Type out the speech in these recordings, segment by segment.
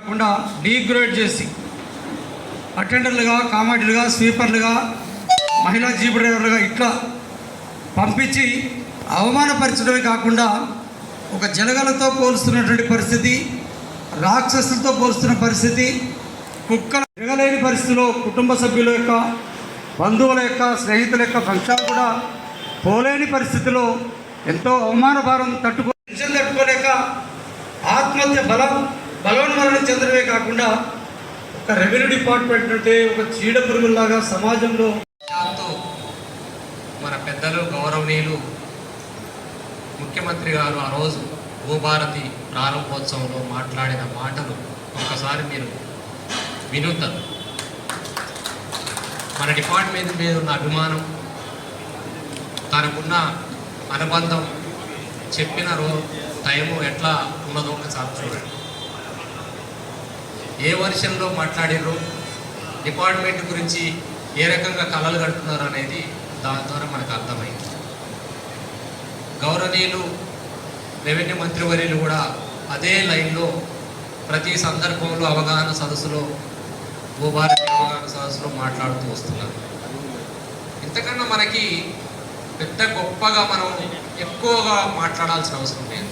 కాకుండా డీగ్రేడ్ చేసి అటెండర్లుగా కామెడీలుగా స్వీపర్లుగా మహిళా జీప్ డ్రైవర్లుగా ఇట్లా పంపించి అవమానపరచడమే కాకుండా ఒక జనగలతో పోలుస్తున్నటువంటి పరిస్థితి రాక్షసులతో పోలుస్తున్న పరిస్థితి కుక్క జరగలేని పరిస్థితిలో కుటుంబ సభ్యుల యొక్క బంధువుల యొక్క స్నేహితుల యొక్క ఫంక్షన్ కూడా పోలేని పరిస్థితిలో ఎంతో అవమాన భారం తట్టుకో తట్టుకోలేక ఆత్మహత్య బలం బలోన్మరణం చెందడమే కాకుండా ఒక రెవెన్యూ డిపార్ట్మెంట్ అంటే ఒక చీడ పురుగుల్లాగా సమాజంలో దాంతో మన పెద్దలు గౌరవనీయులు ముఖ్యమంత్రి గారు ఆ రోజు భూభారతి ప్రారంభోత్సవంలో మాట్లాడిన మాటలు ఒక్కసారి మీరు వినుతారు మన డిపార్ట్మెంట్ మీద ఉన్న అభిమానం తనకున్న అనుబంధం చెప్పిన రో టైము ఎట్లా ఉన్నదో ఒకసారి చూడండి. ఏ వర్షంలో మాట్లాడారో డిపార్ట్మెంట్ గురించి ఏ రకంగా కళలు కడుతున్నారు అనేది దాని ద్వారా మనకు అర్థమైంది. గౌరవనీయులు రెవెన్యూ మంత్రివర్యులు కూడా అదే లైన్లో ప్రతి సందర్భంలో అవగాహన సదస్సులో భూభారతి అవగాహన సదస్సులో మాట్లాడుతూ వస్తున్నారు. ఇంతకన్నా మనకి పెద్ద గొప్పగా మనం ఎక్కువగా మాట్లాడాల్సిన అవసరం లేదు.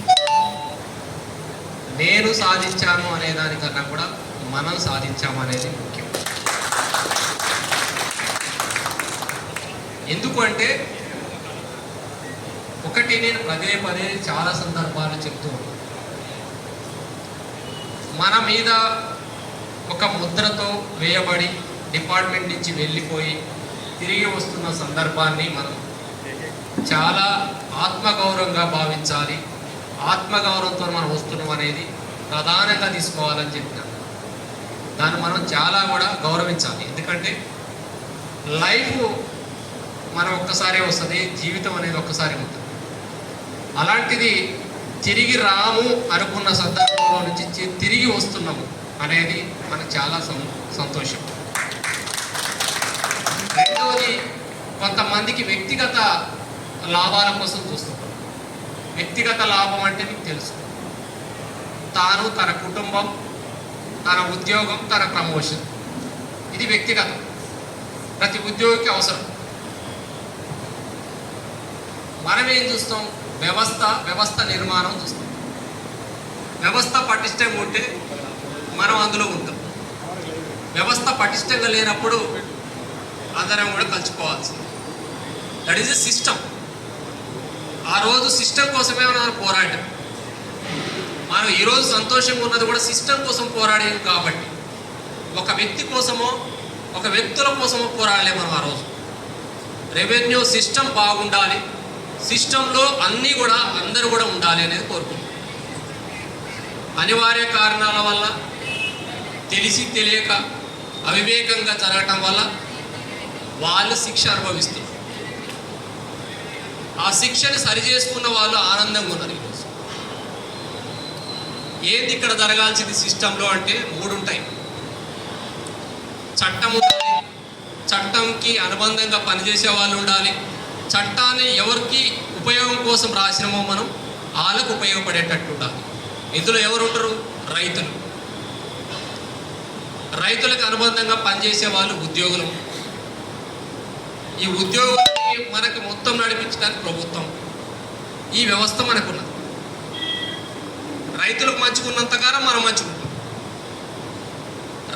నేను సాధించాను అనే దానికన్నా కూడా మనం సాధించామనేది ముఖ్యం. ఎందుకు అంటే ఒకటి నేను పదే పదే చాలా సందర్భాలు చెప్తూ మన మీద ఒక ముద్రతో వేయబడి డిపార్ట్మెంట్ నుంచి వెళ్ళిపోయి తిరిగి వస్తున్న సందర్భాన్ని మనం చాలా ఆత్మగౌరవంగా భావించాలి. ఆత్మగౌరవంతో మనం వస్తున్నాం అనేది ప్రధానంగా తీసుకోవాలని చెప్పినా దాన్ని మనం చాలా కూడా గౌరవించాలి. ఎందుకంటే లైఫ్ మనం ఒక్కసారే వస్తుంది జీవితం అనేది ఒక్కసారి ఉంటుంది అలాంటిది తిరిగి రాము అనుకున్న సందర్భంలో నుంచి తిరిగి వస్తున్నాము అనేది మనకు చాలా సంతోషం. రెండవది కొంతమందికి వ్యక్తిగత లాభాల కోసం చూస్తున్నారు వ్యక్తిగత లాభం అంటే మీకు తెలుసు. తాను తన కుటుంబం తన ఉద్యోగం తన ప్రమోషన్. ఇది వ్యక్తిగతం. ప్రతి ఉద్యోగికి అవసరం. మనం ఏం చూస్తాం? వ్యవస్థ వ్యవస్థ నిర్మాణం చూస్తాం. వ్యవస్థ పటిష్టంగా ఉంటే మనం అందులో ఉంటాం. వ్యవస్థ పటిష్టంగా లేనప్పుడు అందరం కూడా కలుసుకోవాల్సింది దట్ ఈస్ ఎ సిస్టమ్ ఆ రోజు సిస్టమ్ కోసమే మనం పోరాటం మనం ఈరోజు సంతోషంగా ఉన్నది కూడా సిస్టమ్ కోసం పోరాడేది కాబట్టి. ఒక వ్యక్తి కోసమో ఒక వ్యక్తుల కోసమో పోరాడలే మనం ఆ రోజు. రెవెన్యూ సిస్టమ్ బాగుండాలి. సిస్టంలో అన్నీ కూడా అందరూ కూడా ఉండాలి అనేది కోరుకుంటున్నాం. అనివార్య కారణాల వల్ల తెలిసి తెలియక అవివేకంగా జరగటం వల్ల వాళ్ళు శిక్ష అనుభవిస్తున్నారు. ఆ శిక్షని సరి చేసుకున్న వాళ్ళు ఆనందంగా ఉన్నారు. ఏంది ఇక్కడ జరగాల్సింది సిస్టంలో అంటే మూడు ఉంటాయి చట్టం ఉండాలి చట్టంకి అనుబంధంగా పనిచేసే వాళ్ళు ఉండాలి. చట్టాన్ని ఎవరికి ఉపయోగం కోసం రాసినామో మనం వాళ్ళకు ఉపయోగపడేటట్టు ఉండాలి. ఇందులో ఎవరు ఉంటారు రైతులు. రైతులకు అనుబంధంగా పనిచేసే వాళ్ళు ఉద్యోగులు. ఈ ఉద్యోగాన్ని మనకి మొత్తం నడిపించడానికి ప్రభుత్వం. ఈ వ్యవస్థ మనకున్నది. రైతులకు మంచుకున్నంతకాలం మనం మంచుకుంటాం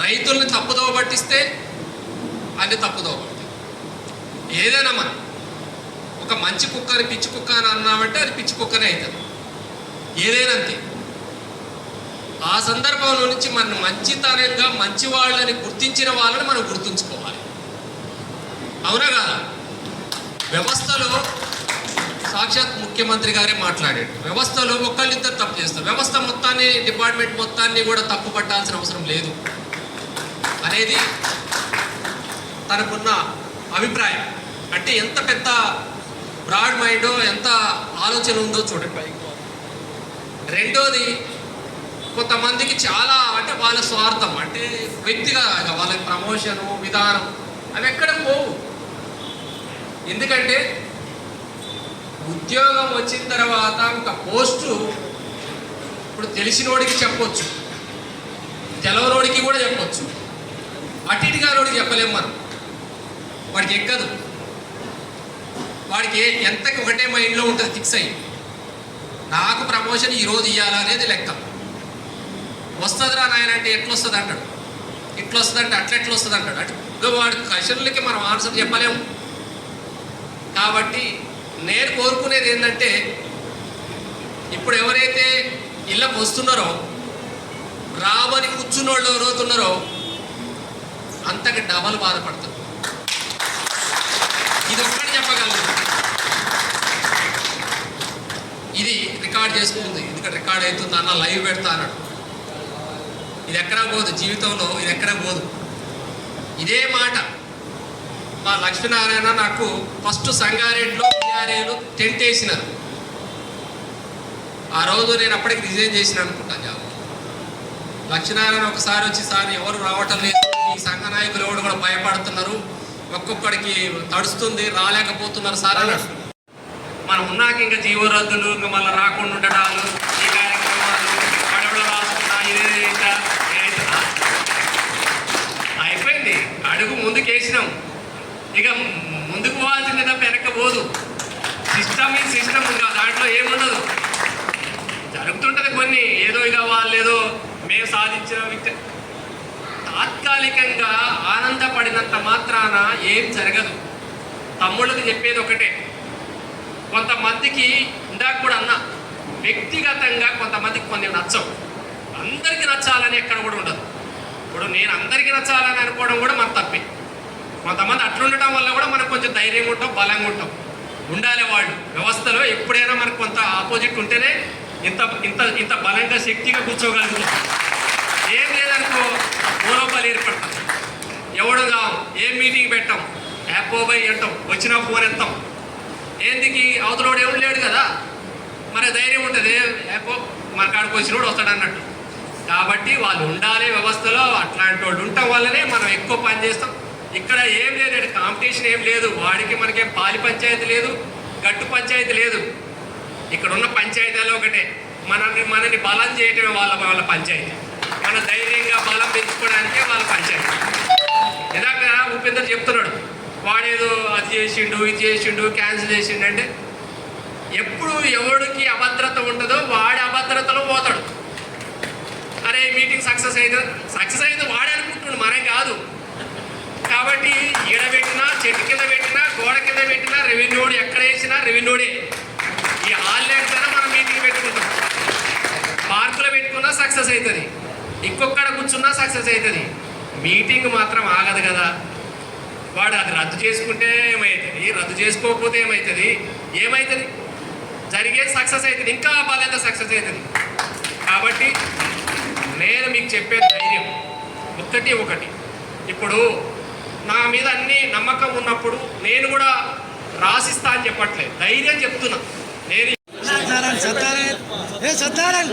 రైతుల్ని తప్పుదోవ పట్టిస్తే అన్ని తప్పుదోవ పడతాయి. ఏదైనా మనం ఒక మంచి కుక్కని పిచ్చి కుక్క అని అన్నామంటే అది పిచ్చి కుక్కనే అవుతుంది ఏదైనా అంతే. ఆ సందర్భంలో నుంచి మన మంచితనంగా మంచి వాళ్ళని గుర్తించిన వాళ్ళని మనం గుర్తుంచుకోవాలి. అవునా కదా? వ్యవస్థలో సాక్షాత్ ముఖ్యమంత్రి గారే మాట్లాడాడు. వ్యవస్థలో ఒకళ్ళిద్దరు తప్పు చేస్తారు. వ్యవస్థ మొత్తాన్ని డిపార్ట్మెంట్ మొత్తాన్ని కూడా తప్పు పట్టాల్సిన అవసరం లేదు అనేది తనకున్న అభిప్రాయం. అంటే ఎంత పెద్ద బ్రాడ్ మైండ్ ఎంత ఆలోచన ఉందో చూడండి రెండోది కొంతమందికి చాలా అంటే వాళ్ళ స్వార్థం అంటే వ్యక్తిగా వాళ్ళ ప్రమోషను విధానం అవి ఎక్కడ పోవు. ఎందుకంటే ఉద్యోగం వచ్చిన తర్వాత ఒక పోస్టు ఇప్పుడు తెలిసినోడికి చెప్పొచ్చు. వాడికి కూడా చెప్పొచ్చు. అటు ఇటు గారోడికి చెప్పలేము మనం. వాడికి ఎక్కదు. వాడికి ఏ- ఎంతకి ఒకటే మైండ్లో ఉంటుంది ఫిక్స్ అయ్యి. నాకు ప్రమోషన్ ఈరోజు ఇవ్వాలా అనేది లెక్క. వస్తుందిరా నాయన అంటే ఎట్లొస్తుంది అంటాడు. ఇట్లా వస్తుంది అంటే అట్లా ఎట్లా వస్తుంది అంటాడు. అటు వాడి క్వశ్చన్లకి మనం ఆన్సర్ చెప్పలేము. కాబట్టి నేను కోరుకునేది ఏంటంటే ఇప్పుడు ఎవరైతే ఇళ్ళకు వస్తున్నారో రాబని కూర్చున్నోళ్ళు ఎవరవుతున్నారో అంతకి డబల్ బాధపడతారు. ఇది ఒక్కటి చెప్పగలను. ఇది రికార్డ్ చేసుకుంది. ఎందుకంటే రికార్డ్ అవుతుంది అన్న లైవ్ పెడతా అన్నాడు. ఇది ఎక్కడా పోదు జీవితంలో ఇది ఎక్కడా పోదు. ఇదే మాట మా లక్ష్మీనారాయణ నాకు ఫస్ట్ సంగారెడ్డిలో బీఆర్ఏలు టెంట్ వేసినారు ఆ రోజు నేను అప్పటికి రిజైన్ చేసిన అనుకుంటా జాబ్. లక్ష్మీనారాయణ ఒకసారి వచ్చి సార్ ఎవరు రావటం లేదు. ఈ సంఘ నాయకులు ఎవరు కూడా భయపడుతున్నారు. ఒక్కొక్కడికి తడుస్తుంది రాలేకపోతున్నారు సార్. మనం ఉన్నాక ఇంకా జీవరద్దులు ఇంకా మళ్ళీ రాకుండా ఉండడాలు ఈ కార్యక్రమాలు గడవలు రాసుకున్నా ఇదే ఇంకా ఏదైతుందా? అయిపోయింది అడుగు ముందుకు వేసినాం ఇక ముందుకు పోవాల్సింది తప్ప వెనక్కి పోదు సిస్టమ్ ఈ సిస్టమ్ ఇంకా దాంట్లో ఏముండదు జరుగుతుంటది కొన్ని లేదో మేము సాధించిన విక్ట- తాత్కాలికంగా ఆనందపడినంత మాత్రాన ఏం జరగదు. తమ్ముళ్ళకి చెప్పేది ఒకటే. కొంతమందికి ఇందాక కూడా అన్న వ్యక్తిగతంగా కొంతమందికి కొన్ని నచ్చవు. అందరికీ నచ్చాలని ఎక్కడ కూడా ఉండదు. ఇప్పుడు నేను అందరికీ నచ్చాలని అనుకోవడం కూడా మన తప్పే. కొంతమంది అట్లుండటం వల్ల కూడా మనకు కొంచెం ధైర్యంగా ఉంటాం బలంగా ఉంటాం. ఉండాలి వాళ్ళు. వ్యవస్థలో ఎప్పుడైనా మనకు కొంత ఆపోజిట్ ఉంటేనే ఇంత ఇంత ఇంత బలంగా శక్తిగా కూర్చోగలుగుతాం ఏం లేదనుకో మూలోపాలు ఏర్పడతాం. ఎవడు కావు ఏం మీటింగ్ పెట్టాం? యాప్ బై అంటాం వచ్చిన ఫోన్ ఎత్తాం. ఏందికి అవతలోడు ఎవడు లేడు కదా? మరి ధైర్యం ఉంటుంది. యాపో మన కాడికి వచ్చినోడు వస్తాడు అన్నట్టు. కాబట్టి వాళ్ళు ఉండాలి వ్యవస్థలో అట్లాంటి వాళ్ళు ఉండటం వల్లనే మనం ఎక్కువ పని చేస్తాం. ఇక్కడ ఏం లేదు కాంపిటీషన్ ఏం లేదు. వాడికి మనకేం పాలి పంచాయతీ లేదు గట్టు పంచాయతీ లేదు. ఇక్కడ ఉన్న పంచాయతీలో ఒకటే. మనల్ని మనని బలం చేయటమే వాళ్ళ వాళ్ళ పంచాయతీ. మన ధైర్యంగా బలం పెంచుకోవడానికే వాళ్ళ పంచాయతీ. ఇందాక ఉపేందర్ చెప్తున్నాడు వాడేదో అది చేసిండు ఇది చేసిండు క్యాన్సిల్ చేసిండు అంటే ఎప్పుడు ఎవడికి అభద్రత ఉంటుందో వాడి అభద్రతలో పోతాడు. అరే మీటింగ్ సక్సెస్ అయింది? సక్సెస్ అయింది వాడే అనుకుంటున్నాడు మరేం కాదు. కాబట్టి ఈడ పెట్టినా చెట్టు కింద పెట్టినా గోడ కింద పెట్టినా రెవెన్యూడు ఎక్కడ వేసినా రెవెన్యూడే ఈ హాలిడేస్ అయినా మనం మీటింగ్ పెట్టుకుంటాం పార్కులో పెట్టుకున్నా సక్సెస్ అవుతుంది. ఇంకొక్కడ కూర్చున్నా సక్సెస్ అవుతుంది. మీటింగ్ మాత్రం ఆగదు కదా. వాడు అది రద్దు చేసుకుంటే ఏమవుతుంది రద్దు చేసుకోకపోతే ఏమవుతుంది ఏమవుతుంది జరిగేది సక్సెస్ అవుతుంది. ఇంకా బలంగా సక్సెస్ అవుతుంది? కాబట్టి నేను మీకు చెప్పే ధైర్యం ఒక్కటి ఒకటి. ఇప్పుడు నా మీద అన్ని నమ్మకం ఉన్నప్పుడు నేను కూడా రాసిస్తా అని చెప్పట్లేదు. ధైర్యం చెప్తున్నా. నేను సత్తారాయణ సత్తారాయణ ఏ సత్తారాయణ